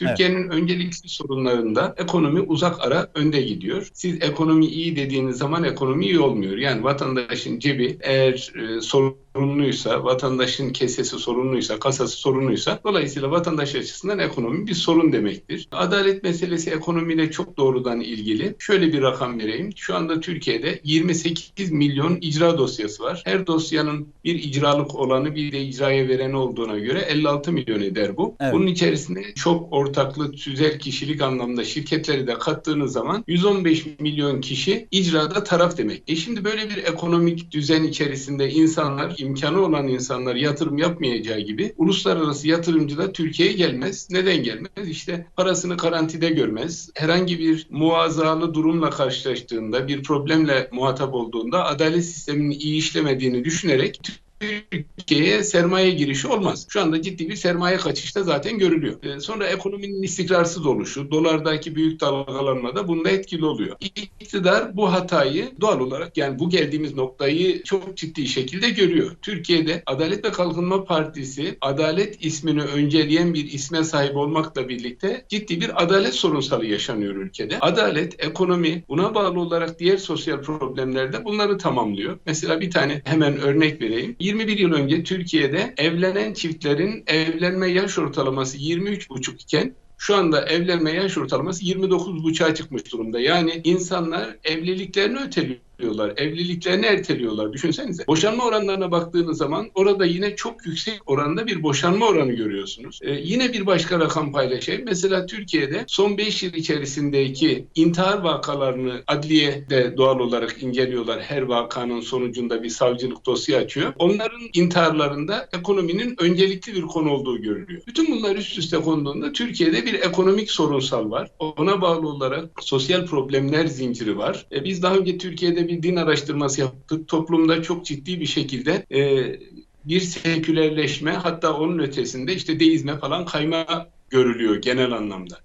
Türkiye'nin öncelikli sorunlarında ekonomi uzak ara önde gidiyor. Siz ekonomi iyi dediğiniz zaman ekonomi iyi olmuyor. Yani vatandaşın cebi eğer e, sorunluysa, vatandaşın kesesi sorunluysa, kasası sorunluysa dolayısıyla vatandaş açısından ekonomi bir sorun demektir. Adalet meselesi ekonomiyle çok doğrudan ilgili. Şöyle bir rakam vereyim. Şu anda Türkiye'de 28 milyon icra dosyası var. Her dosyanın bir icralık olanı bir de icraya veren olduğuna göre 56 milyon eder bu. Evet. Bunun içerisinde çok ortaklı, tüzel kişilik anlamda şirketleri de kattığınız zaman 115 milyon kişi icrada taraf demek. E şimdi böyle bir ekonomik düzen içerisinde insanlar, imkanı olan insanlar yatırım yapmayacağı gibi uluslararası yatırımcı da Türkiye'ye gelmez. Neden gelmez? İşte parasını garantide görmez. Herhangi bir muazzalı durumla karşılaştığında, bir problemle muhatap olduğunda adalet sisteminin iyi işlemediğini düşünerek Türkiye'ye sermaye girişi olmaz. Şu anda ciddi bir sermaye kaçışta zaten görülüyor. Ee, sonra ekonominin istikrarsız oluşu, dolardaki büyük dalgalanma da bunda etkili oluyor. İktidar bu hatayı doğal olarak yani bu geldiğimiz noktayı çok ciddi şekilde görüyor. Türkiye'de Adalet ve Kalkınma Partisi adalet ismini önceleyen bir isme sahip olmakla birlikte ciddi bir adalet sorunsalı yaşanıyor ülkede. Adalet, ekonomi buna bağlı olarak diğer sosyal problemlerde bunları tamamlıyor. Mesela bir tane hemen örnek vereyim. 21 yıl önce Türkiye'de evlenen çiftlerin evlenme yaş ortalaması 23,5 iken şu anda evlenme yaş ortalaması 29,5'a çıkmış durumda. Yani insanlar evliliklerini öteliyorlar. Evliliklerini erteliyorlar. Düşünsenize. Boşanma oranlarına baktığınız zaman orada yine çok yüksek oranda bir boşanma oranı görüyorsunuz. Ee, yine bir başka rakam paylaşayım. Mesela Türkiye'de son 5 yıl içerisindeki intihar vakalarını adliyede doğal olarak inceliyorlar. Her vakanın sonucunda bir savcılık dosya açıyor. Onların intiharlarında ekonominin öncelikli bir konu olduğu görülüyor. Bütün bunlar üst üste konduğunda Türkiye'de bir ekonomik sorunsal var. Ona bağlı olarak sosyal problemler zinciri var. E, biz daha önce Türkiye'de bir din araştırması yaptık. Toplumda çok ciddi bir şekilde e, bir sekülerleşme hatta onun ötesinde işte deizme falan kayma görülüyor genel anlamda.